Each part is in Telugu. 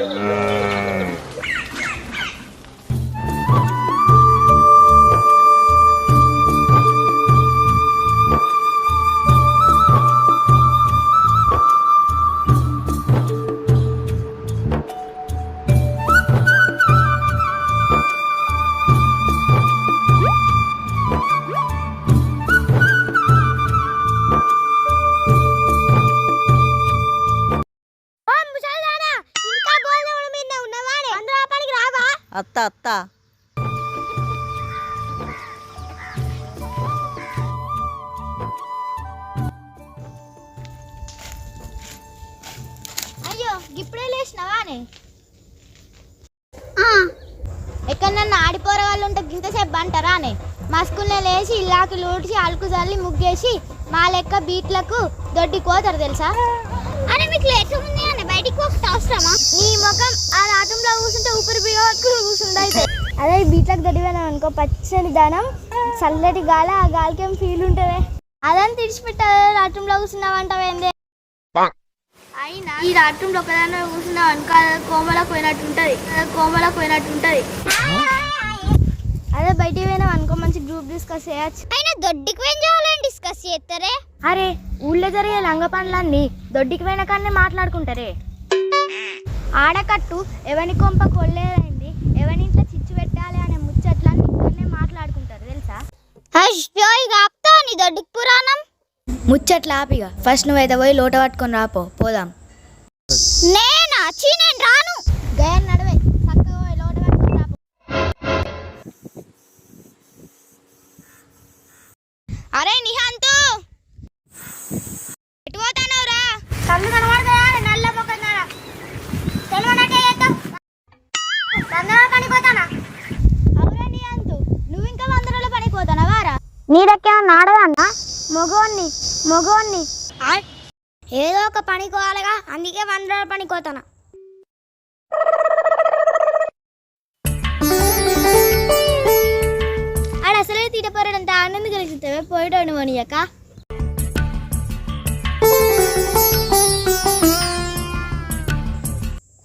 ఇంకా అత్త అత్త. అయ్యో ఇప్పుడే లేచినవానే ఎక్కడన్నా ఆడిపోరే వాళ్ళు ఉంటే గింతసేపు అంటారానే మా స్కూల్లో లేచి ఇల్లాకి లూడ్చి అలుకు చల్లి ముగ్గేసి మా లెక్క బీట్లకు దొడ్డి కోతారు తెలుసా? అరే మీకు లేట్ ఉంది అని బయటికి పోతే అవసరమా? నీ ముఖం ఆ ఆటంలో కూర్చుంటే ఊపిరి బిగొట్టుకుని కూర్చుండైతే అదే బీట్లకు దొడ్డి పోయినాం అనుకో పచ్చని దానం చల్లటి గాలి ఆ గాలికి ఏం ఫీల్ ఉంటుంది? అదని తెడిచిపెట్టారు ఆటంలో కూర్చున్నావంటావేందే అయినా ఈ రాట్రంలో ఒకదాని కూర్చున్నా అనుకో కోమలకు పోయినట్టు ఉంటది కోమలకు పోయినట్టు ఉంటది అదే బయటికి పోయినాం అనుకో మంచి గ్రూప్ డిస్కస్ చేయొచ్చు. అయినా దొడ్డికి పోయిన చేయాలని డిస్కస్ చేస్తారే? అరే ఊళ్ళో జరిగే లంగ పనులన్నీ దొడ్డికి పోయిన కానీ మాట్లాడుకుంటారే. ఆడకట్టు ఎవని కొంప కొల్లేదైంది ఎవని ఇంట్లో చిచ్చు పెట్టాలి అనే ముచ్చట్లన్నీ ఇక్కడనే మాట్లాడుకుంటారు తెలుసా? అయ్యో ఇక ఆపుతా నీ దొడ్డికి పురాణం. ముచ్చట్లు ఆపిగా ఫస్ట్ నువ్వైతే పోయి లోట పట్టుకొని రాపో పోదాం. నేనా? చీ నేను రాను. గయన్ నడవే అరే నిహాంతు! ఎటు పోతానవురా కళ్ళు కనబడతాయా? నల్ల మొక్కన్నారా తెలియనట్టే చేద్దాం. తొందరగా పనికి పోతానా అవురా నిహాంతు నువ్వు ఇంకా వంద రోజుల పనికి పోతానవా రా. నీ దగ్గర నాడదన్నా మగోన్ని. మగోన్ని ఏదో ఒక పని కోవాలిగా అందుకే వంద రోజుల పనికి పోతానా ఆనందం కలుగుతావే పోయేటోని పోనీయక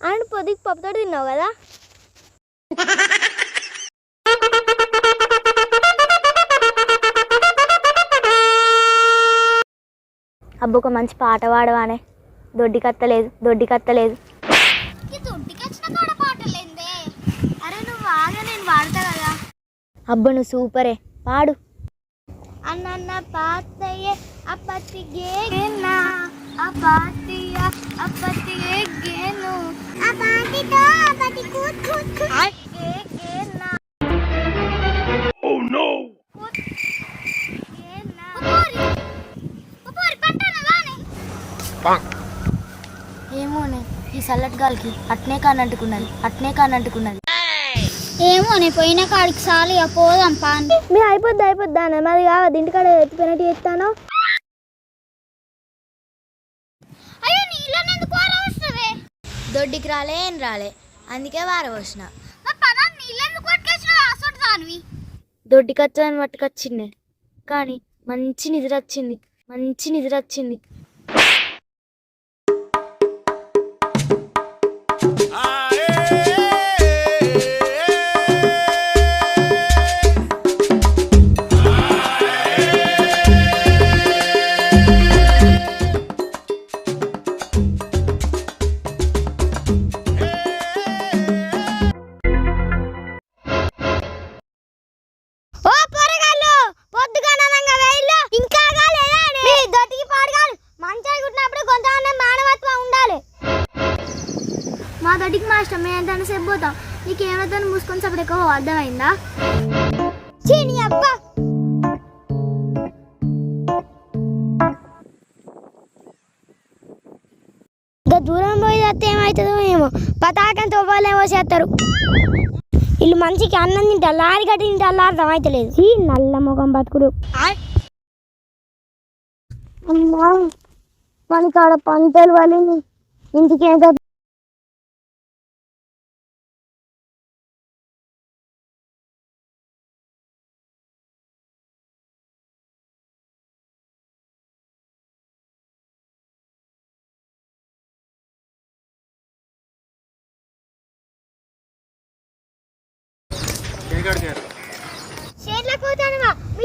అండ్ పొద్దుకి పప్పుతోటి తిన్నావు కదా? అబ్బు ఒక మంచి పాట పాడవానే. దొడ్డి కత్తలేదు దొడ్డి కత్తలేదు. అరే నువ్వు బాగా నేను నో గేనా ఉపోరి ఉపోరి పట్టనా వాని ఏమోనే ఈ సల్లటి గాలికి అట్నే కానంటుకున్నది అట్నే కానంటుకున్నది ఏమో నేను పోయిన కాడికి చాలు ఇక పోదాం పాన్. మీరు అయిపోద్ది అయిపోద్ది అన్న. మాది కావద్దు ఇంటికాడ ఎత్తిపోయినట్టు చేస్తాను అయ్యో నీళ్ళు ఎందుకు వస్తావే దొడ్డికి రాలే ఏం రాలే. అందుకే వారవచ్చిన దొడ్డికి వచ్చాదని పట్టుకొచ్చింది కానీ మంచి నిద్ర వచ్చింది మంచి నిద్ర వచ్చింది. మా దొడ్డికి మా ఎంత సేపు పోతాం మూసుకొని సపరేట్ ఎక్కువ అర్థమైందా? చీని అబ్బా! దూరం పోయి వస్తే ఏమవుతుందో ఏమో. పతాకం తోపాలేమో చేస్తారు. వీళ్ళు మంచికి అన్నం తింటారు లారీ కట్టి తింటారు అర్థమైతలేదు. ఈ నల్ల ముఖం బతుకుడు. ఆయ్! పని కాడ పంటలు వాళ్ళు ఇంటికి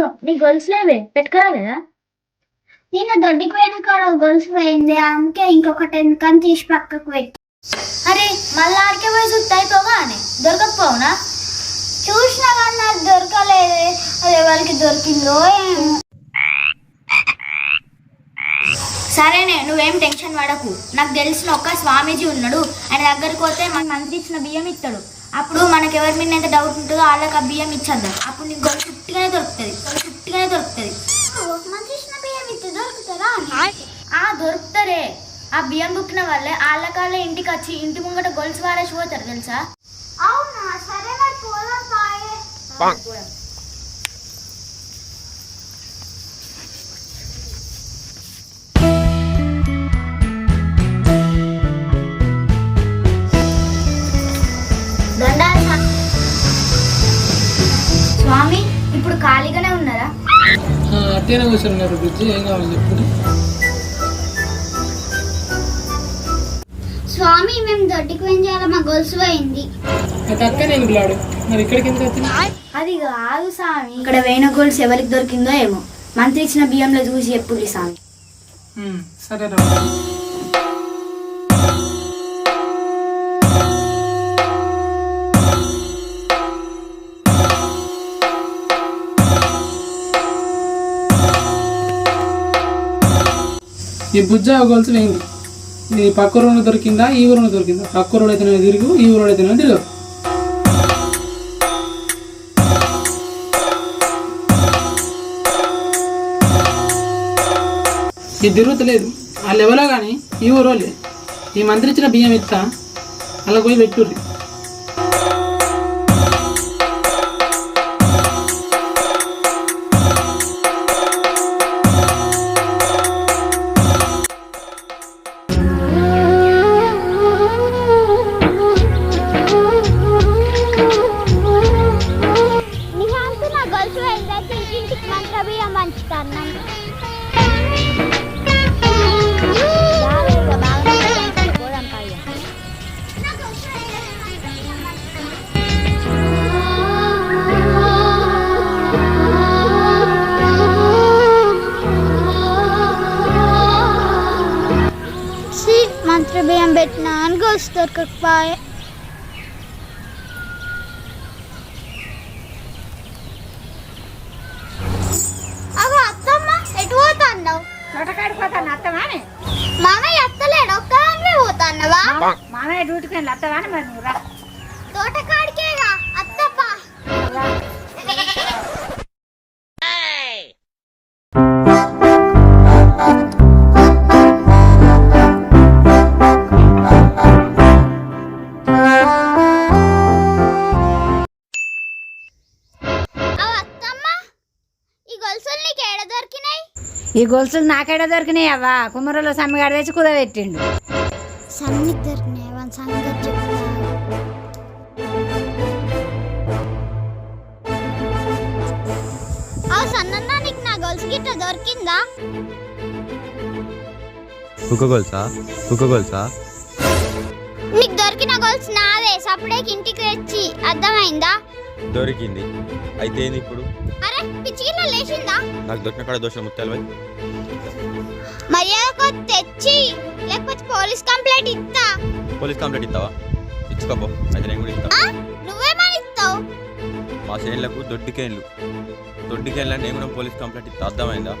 అయ్యో నీ గొలుసు లేవే పెట్టుకోరా కదా నేను దొడ్డికి పోయిన కాడ గొలుసు పోయింది అందుకే ఇంకొకటి ఎందుకని తీసి పక్కకు పెట్టి. అరే మళ్ళీ ఆడికే పోయి చూస్తే అయిపోగా అని. దొరకకపోవునా? చూసినా కానీ నాకు దొరకలేదు. అది ఎవరికి దొరికిందో సరేనే నువ్వేం టెన్షన్ పడకు. నాకు తెలిసిన ఒక స్వామీజీ ఉన్నాడు. ఆయన దగ్గరికి పోతే మన మంత్రి ఇచ్చిన బియ్యం ఇస్తాడు అప్పుడు మనకి ఎవరి మీద ఎంత డౌట్ ఉంటుందో వాళ్ళకి ఆ బియ్యం ఇచ్చేద్దాం. అప్పుడు నీకు చుట్టిగానే దొరుకుతుంది. చుట్టిగానే దొరుకుతుంది. మంత్రి ఇచ్చిన బియ్యం ఇస్తే దొరుకుతారా ఆ దొరుకుతారే ఆ బియ్యం బుక్కిన వాళ్ళే వాళ్ళ కాళ్ళ ఇంటికి వచ్చి ఇంటి ముంగట గొలుసు వారేసి పోతారు తెలుసా? అవునా? సరే మరి పోదాం. అట్టేనే కూర్చున్నారు బుజ్జి ఏం కావాలి చెప్పుడు స్వామి మేము దొడ్డికి ఏం చేయాలి మా గొలుసు పోయింది. అక్క నేను పిల్లాడు మరి ఇక్కడికి ఎందుకు వచ్చింది అది కాదు స్వామి. ఇక్కడ వేణ గొలుసు ఎవరికి దొరికిందో ఏమో. మంత్రి ఇచ్చిన బియ్యంలో చూసి ఎప్పుడు స్వామి. సరే రా ఈ బుజ్జ గొలుసు వేయింది ఈ పక్క ఊరు దొరికిందా? ఈ ఊరు దొరికిందా? పక్క ఊరు అయితేనే తిరుగు ఈ ఊరిలో అయితేనే తిరుగు. ఇది తిరుగుతలేదు వాళ్ళు ఎవరో కానీ ఈ ఊరు ఈ మంత్రి ఇచ్చిన బియ్యం ఇస్తా అలా పోయి పెట్టుర్రి. గొలుసు దొరకకపోయే అగో అత్తమ్మ ఎటు పోతాన్నావు తోటకాడికి పోతాను అత్తవాని మామయ్య అత్తలేడు ఒక్కదానివే పోతాన్నవా మామయ్య డ్యూటీకి అత్తవాని మరి నువ్వు రా తోటకాడికేగా అత్తప్ప ఈ గొలుసులు నాకేడ దొరికినాయి అవ్వా కుమ్మరలో సమ్మిగాడు తెచ్చి కుదబెట్టిండు సన్ని దొరికినాయి వన్ సంగతి చెప్తా అవ సన్నన్న నీకు నా గొలుసు గిట్ట దొరికిందా? కుక్క గొలుసా? కుక్క గొలుసా? నీకు దొరికిన గొలుసు నాదే. సపడేకి ఇంటికి తెచ్చి అర్థమైందా? దొరికింది. అయితే ఏంది ఇప్పుడు? అరే పిచ్చిగిల్ల లేచిందా? నాకు దొరికిన కాడ దోషం ముత్యాలు మర్యాదకు తెచ్చి లేకపోతే పోలీస్ కంప్లైంట్ ఇస్తా? పోలీస్ కంప్లైంట్ ఇస్తావా? ఇచ్చుకోపో అయితే నేను కూడా ఇస్తా? నువ్వేమని ఇస్తావు? మా చేనులకు దొడ్డికేన్లు. దొడ్డికేన్లని నేను కూడా పోలీస్ కంప్లైంట్ ఇస్తా అర్థమైందా?